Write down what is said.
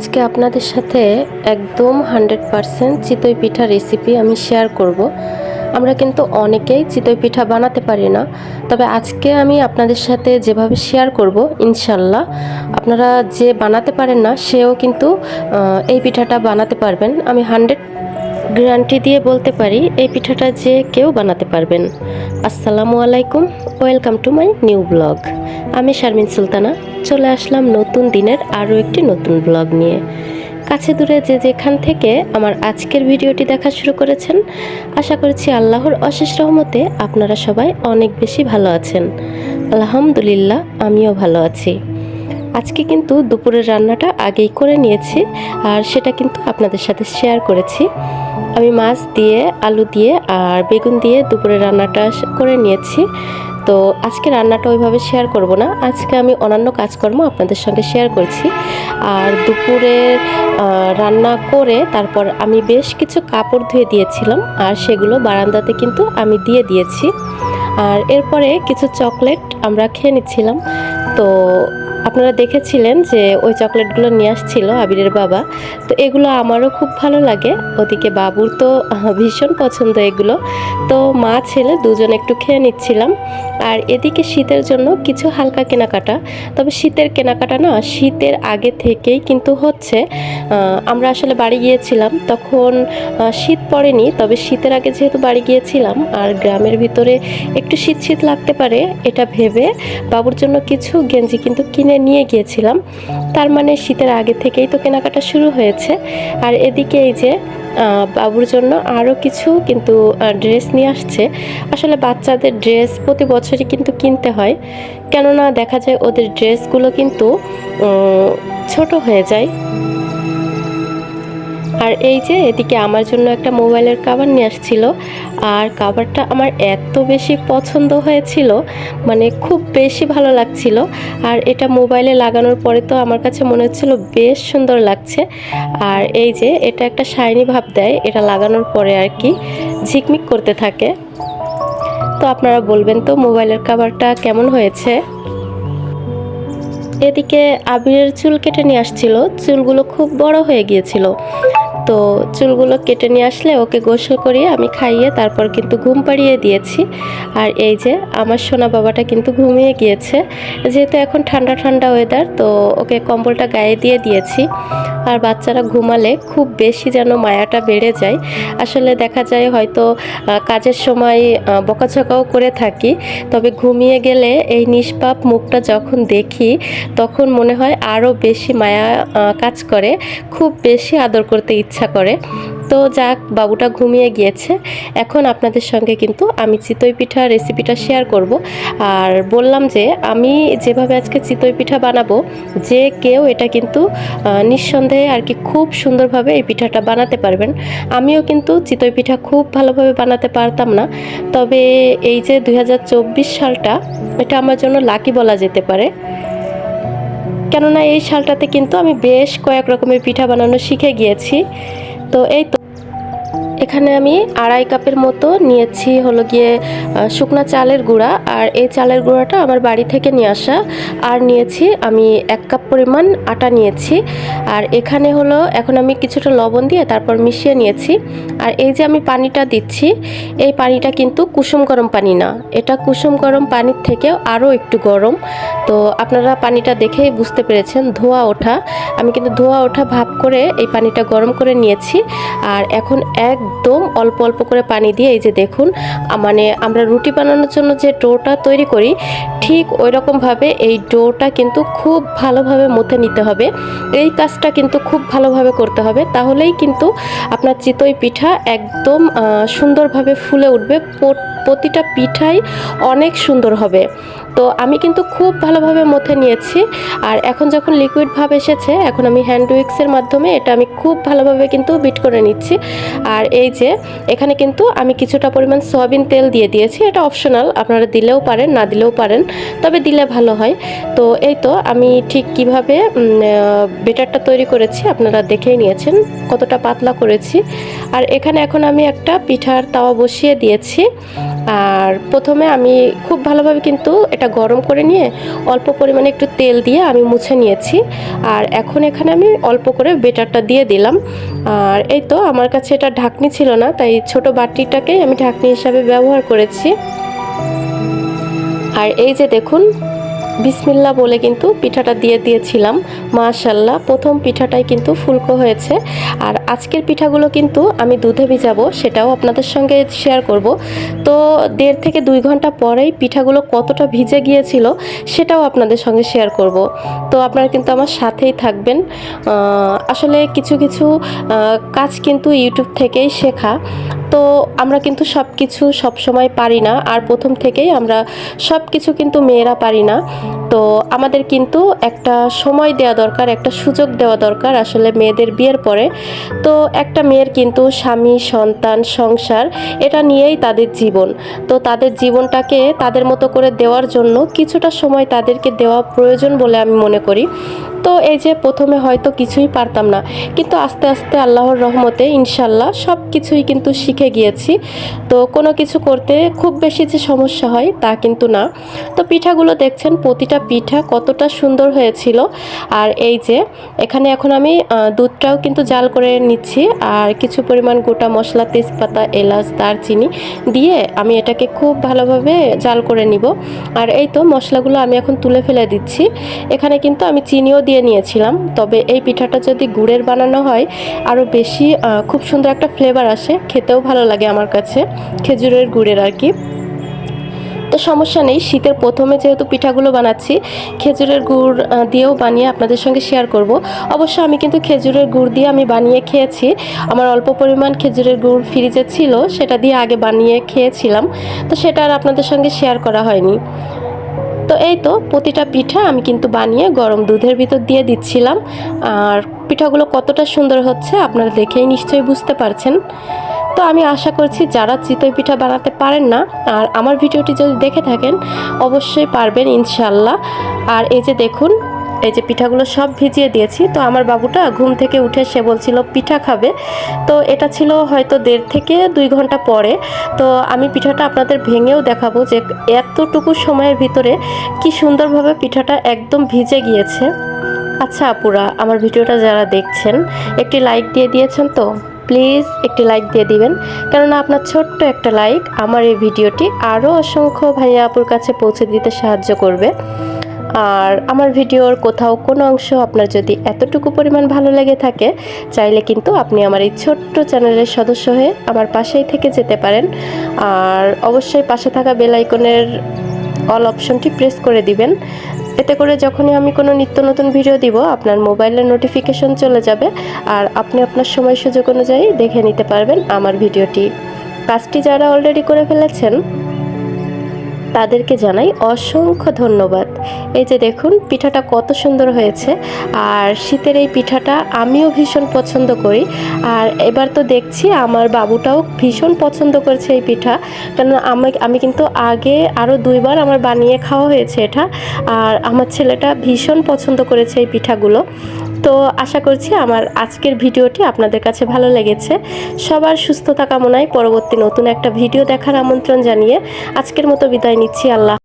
আজকে আপনাদের সাথে একদম হান্ড্রেড পারসেন্ট চিতই পিঠা রেসিপি আমি শেয়ার করব। আমরা কিন্তু অনেকেই চিতই পিঠা বানাতে পারি না, তবে আজকে আমি আপনাদের সাথে যেভাবে শেয়ার করব, ইনশাল্লাহ আপনারা যে বানাতে পারেন না, সেও কিন্তু এই পিঠাটা বানাতে পারবেন। আমি হান্ড্রেড গ্যারান্টি দিয়ে বলতে পারি, এই পিঠাটা যে কেউ বানাতে পারবেন। আসসালামু আলাইকুম, welcome to my new blog. আমি শারমিন সুলতানা, চলে আসলাম নতুন দিনের আরও একটি নতুন ব্লগ নিয়ে। কাছে দূরে যে যেখান থেকে আমার আজকের ভিডিওটি দেখা শুরু করেছেন, আশা করছি আল্লাহর অশেষ রহমতে আপনারা সবাই অনেক বেশি ভালো আছেন। আলহামদুলিল্লাহ, আমিও ভালো আছি। আজকে কিন্তু দুপুরের রান্নাটা আগেই করে নিয়েছি আর সেটা কিন্তু আপনাদের সাথে শেয়ার করেছি। আমি মাছ দিয়ে, আলু দিয়ে আর বেগুন দিয়ে দুপুরের রান্নাটা করে নিয়েছি। তো আজকে রান্নাটা ওইভাবে শেয়ার করব না। আজকে আমি অন্যান্য কাজকর্ম আপনাদের সঙ্গে শেয়ার করছি। আর দুপুরে রান্না করে তারপর আমি বেশ কিছু কাপড় ধুয়ে দিয়েছিলাম আর সেগুলো বারান্দাতে কিন্তু আমি দিয়ে দিয়েছি। আর এরপরে কিছু চকলেট আমরা খেয়ে নিচ্ছিলাম। তো আপনারা দেখেছিলেন যে ওই চকলেটগুলো নিয়ে আসছিল আবিরের বাবা। তো এগুলো আমারও খুব ভালো লাগে। ওদিকে বাবুর তো ভীষণ পছন্দ এগুলো। তো মা, ছেলে দুজন একটু খেয়ে নিচ্ছিলাম। আর এদিকে শীতের জন্য কিছু হালকা কেনাকাটা। তবে শীতের কেনাকাটা না, শীতের আগে থেকেই কিন্তু হচ্ছে। আমরা আসলে বাড়ি গিয়েছিলাম, তখন শীত পড়েনি। তবে শীতের আগে যেহেতু বাড়ি গিয়েছিলাম, আর গ্রামের ভিতরে একটু শীত শীত লাগতে পারে, এটা ভেবে বাবুর জন্য কিছু গেঞ্জি কিন্তু কিনে নিয়ে গিয়েছিলাম। তার মানে শীতের আগে থেকেই তো কেনাকাটা শুরু হয়েছে। আর এদিকে এই যে বাবুর জন্য আরও কিছু কিন্তু ড্রেস নিয়ে আসছে। আসলে বাচ্চাদের ড্রেস প্রতি বছরই কিন্তু কিনতে হয়। কেননা দেখা যায় ওদের ড্রেসগুলো কিন্তু ছোট হয়ে যায়। আর এই যে এদিকে আমার জন্য একটা মোবাইলের কাভার নিয়ে আসছিল, আর কাভারটা আমার এত বেশি পছন্দ হয়েছিল মানে খুব বেশি ভালো লাগছিল, আর এটা মোবাইলে লাগানোর পরে তো আমার কাছে মনে হচ্ছিল বেশ সুন্দর লাগছে, আর এই যে এটা একটা শাইনি ভাব দেয়, এটা লাগানোর পরে আর কি ঝিকমিক করতে থাকে। তো আপনারা বলবেন তো মোবাইলের কাভারটা কেমন হয়েছে? এদিকে আবিরের চুল কেটে নিয়ে আসছিল, চুলগুলো খুব বড় হয়ে গিয়েছিল তো চুলগুলো কেটে নিয়ে আসলে ওকে গোসল করিয়ে আমি খাইয়ে তারপর কিন্তু ঘুম পাড়িয়ে দিয়েছি। আর এই যে আমার সোনা বাবাটা কিন্তু ঘুমিয়ে গিয়েছে। যেহেতু এখন ঠান্ডা ঠান্ডা ওয়েদার তো ওকে কম্বলটা গায়ে দিয়ে দিয়েছি। আর বাচ্চারা ঘুমালে খুব বেশি যেন মায়াটা বেড়ে যায়। আসলে দেখা যায় হয়তো কাজের সময় বকাঝকাও করে থাকি, তবে ঘুমিয়ে গেলে এই নিষ্পাপ মুখটা যখন দেখি, তখন মনে হয় আরও বেশি মায়া কাজ করে, খুব বেশি আদর করতে ইচ্ছা করে। তো যাক, বাবুটা ঘুমিয়ে গিয়েছে। এখন আপনাদের সঙ্গে কিন্তু আমি চিতই পিঠা রেসিপিটা শেয়ার করব। আর বললাম যে, আমি যেভাবে আজকে চিতই পিঠা বানাবো, যে কেউ এটা কিন্তু নিঃসন্দেহে আর কি খুব সুন্দরভাবে এই পিঠাটা বানাতে পারবেন। আমিও কিন্তু চিতই পিঠা খুব ভালোভাবে বানাতে পারতাম না। তবে এই যে দু হাজার চব্বিশ সালটা, এটা আমার জন্য লাকি বলা যেতে পারে। কেননা এই সালটাতে কিন্তু আমি বেশ কয়েক রকমের পিঠা বানানো শিখে গিয়েছি। তো এই তো এখানে আমি আড়াই কাপের মতো নিয়েছি হলো গিয়ে শুকনা চালের গুঁড়া। আর এই চালের গুঁড়াটা আমার বাড়ি থেকে নিয়ে আসা। আর নিয়েছি আমি এক কাপ পরিমাণ আটা নিয়েছি। আর এখানে হলো, এখন আমি কিছুটা লবণ দিয়ে তারপর মিশিয়ে নিয়েছি। আর এই যে আমি পানিটা দিচ্ছি, এই পানিটা কিন্তু কুসুম গরম পানি না। এটা কুসুম গরম পানির থেকেও আরও একটু গরম। তো আপনারা পানিটা দেখেই বুঝতে পেরেছেন, ধোয়া ওঠা। আমি কিন্তু ধোয়া ওঠা ভাব করে এই পানিটা গরম করে নিয়েছি। আর এখন একদম অল্প অল্প করে পানি দিয়ে এই যে দেখুন মানে আমরা রুটি বানানোর জন্য যে ডোটা তৈরি করি, ঠিক ওই রকমভাবে এই ডোটা কিন্তু খুব ভালোভাবে মুথে নিতে হবে। এই কাজটা কিন্তু খুব ভালোভাবে করতে হবে, তাহলেই কিন্তু আপনার চিতই পিঠা একদম সুন্দরভাবে ফুলে উঠবে প্রতিটা পিঠাই অনেক সুন্দর হবে। তো আমি কিন্তু খুব ভালোভাবে মথে নিয়েছি। আর এখন যখন লিকুইড ভাব এসেছে, এখন আমি হ্যান্ড উইক্সের মাধ্যমে এটা আমি খুব ভালোভাবে কিন্তু বিট করে নিচ্ছি। আর এই যে, এখানে কিন্তু আমি কিছুটা পরিমাণ সয়াবিন তেল দিয়ে দিয়েছি। এটা অপশনাল আপনারা দিলেও পারেন, না দিলেও পারেন, তবে দিলে ভালো হয়। তো এই তো, আমি ঠিক কীভাবে বেটারটা তৈরি করেছি, আপনারা দেখেই নিয়েছেন, কতটা পাতলা করেছি। আর এখানে এখন আমি একটা পিঠার তাওয়া বসিয়ে দিয়েছি। আর প্রথমে আমি খুব ভালোভাবে কিন্তু এটা গরম করে নিয়ে অল্প পরিমাণে একটু তেল দিয়ে আমি মুছে নিয়েছি। আর এখন এখানে আমি অল্প করে বেটারটা দিয়ে দিলাম। আর এই তো আমার কাছে এটা ঢাকনি ছিল না, তাই ছোট বাটিটাকেই আমি ঢাকনি হিসাবে ব্যবহার করেছি। আর এই যে দেখুন বিসমিল্লা বলে কিন্তু পিঠাটা দিয়ে দিয়েছিলাম। মাশাল্লাহ প্রথম পিঠাটাই কিন্তু ফুলকো হয়েছে। আর আজকের পিঠাগুলো কিন্তু আমি দুধে ভিজাবো, সেটাও আপনাদের সঙ্গে শেয়ার করব। তো দেড় থেকে দুই ঘণ্টা পরেই পিঠাগুলো কতটা ভিজে গিয়েছিল, সেটাও আপনাদের সঙ্গে শেয়ার করব। তো আপনারা কিন্তু আমার সাথেই থাকবেন। আসলে কিছু কিছু কাজ কিন্তু ইউটিউব থেকেই শেখা। তো আমরা কিন্তু সব কিছু সবসময় পারি না। আর প্রথম থেকেই আমরা সব কিছু কিন্তু মেয়েরা পারি না। তো আমাদের কিন্তু একটা সময় দেওয়া দরকার, একটা সুযোগ দেওয়া দরকার আসলে মেয়েদের বিয়ের পরে। তো একটা মেয়ের কিন্তু স্বামী, সন্তান, সংসার এটা নিয়েই তাদের জীবন। তো তাদের জীবনটাকে তাদের মতো করে দেওয়ার জন্য কিছুটা সময় তাদেরকে দেওয়া প্রয়োজন বলে আমি মনে করি। তো এই যে প্রথমে হয়তো কিছুই পারতাম না, কিন্তু আস্তে আস্তে আল্লাহর রহমতে ইনশাল্লাহ সব কিছুই কিন্তু শিখে গিয়েছি। তো কোনো কিছু করতে খুব বেশি যে সমস্যা হয় তা কিন্তু না। তো পিঠাগুলো দেখছেন, প্রতিটা পিঠা কতটা সুন্দর হয়েছিল। আর এই যে এখানে এখন আমি দুধটাও কিন্তু জাল করে নিচ্ছি। আর কিছু পরিমাণ গোটা মশলা, তেজপাতা, এলাচ, দারচিনি দিয়ে আমি এটাকে খুব ভালোভাবে জাল করে নিব। আর এই তো মশলাগুলো আমি এখন তুলে ফেলে দিচ্ছি। এখানে কিন্তু আমি চিনিও দিয়ে নিয়েছিলাম। তবে এই পিঠাটা যদি গুড়ের বানানো হয় আরও বেশি খুব সুন্দর একটা ফ্লেভার আসে। খেতেও ভালো লাগে আমার কাছে, খেজুরের গুড়ের আর কি। তো সমস্যা নেই, শীতের প্রথমে যেহেতু পিঠাগুলো বানাচ্ছি, খেজুরের গুড় দিয়েও বানিয়ে আপনাদের সঙ্গে শেয়ার করব। অবশ্য আমি কিন্তু খেজুরের গুড় দিয়ে আমি বানিয়ে খেয়েছি। আমার অল্প পরিমাণ খেজুরের গুড় ফ্রিজে ছিল, সেটা দিয়ে আগে বানিয়ে খেয়েছিলাম। তো সেটা আর আপনাদের সঙ্গে শেয়ার করা হয়নি। তো এই তো প্রতিটা পিঠা আমি কিন্তু বানিয়ে গরম দুধের ভিতর দিয়ে দিচ্ছিলাম। আর পিঠাগুলো কতটা সুন্দর হচ্ছে আপনারা দেখেই নিশ্চয়ই বুঝতে পারছেন। তো আমি আশা করছি যারা চিতই পিঠা বানাতে পারেন না, আর আমার ভিডিওটি যদি দেখে থাকেন, অবশ্যই পারবেন ইনশাল্লাহ আর এই যে দেখুন এই যে পিঠাগুলো সব ভিজিয়ে দিয়েছি, তো আমার বাবুটা ঘুম থেকে উঠে সে বলছিল, পিঠা খাবে। তো এটা ছিল হয়তো দেড় থেকে দুই ঘণ্টা পরে। তো আমি পিঠাটা আপনাদের ভেঙেও দেখাবো যে এতটুকু সময়ের ভিতরে কি সুন্দরভাবে পিঠাটা একদম ভিজে গিয়েছে। আচ্ছা আপুরা, আমার ভিডিওটা যারা দেখছেন, একটি লাইক দিয়ে দিয়েছেন তো, প্লিজ একটি লাইক দিয়ে দিবেন। কেননা আপনার ছোট্ট একটা লাইক আমার এই ভিডিওটি আরও অসংখ্য ভাইয়া আপুর কাছে পৌঁছে দিতে সাহায্য করবে। আর আমার ভিডিওর কোথাও কোনো অংশ আপনার যদি এতটুকু পরিমাণ ভালো লেগে থাকে, চাইলে কিন্তু আপনি আমার এই ছোট্ট চ্যানেলের সদস্য হয়ে আমার পাশেই থেকে যেতে পারেন। আর অবশ্যই পাশে থাকা বেল আইকনের অল অপশনটি প্রেস করে দিবেন। এতে করে যখনই আমি কোনো নিত্য নতুন ভিডিও দিব, আপনার মোবাইলের নোটিফিকেশন চলে যাবে আর আপনি আপনার সময় সুযোগ অনুযায়ী দেখে নিতে পারবেন আমার ভিডিওটি। কাজটি যারা অলরেডি করে ফেলেছেন তাদেরকে জানাই অসংখ্য ধন্যবাদ। এই যে দেখুন, পিঠাটা কত সুন্দর হয়েছে। আর শীতের এই পিঠাটা আমিও ভীষণ পছন্দ করি। আর এবার তো দেখছি আমার বাবুটাও ভীষণ পছন্দ করছে এই পিঠা। কেন আমি আমি কিন্তু আগে আরও দুইবার আমার বানিয়ে খাওয়া হয়েছে এটা। আর আমার ছেলেটা ভীষণ পছন্দ করেছে এই পিঠাগুলো। তো আশা করছি আমার আজকের ভিডিওটি আপনাদের কাছে ভালো লেগেছে। সবার সুস্থতা কামনায় পরবর্তী নতুন একটা ভিডিও দেখার আমন্ত্রণ জানিয়ে আজকের মতো বিদায় নিচ্ছি। আল্লাহ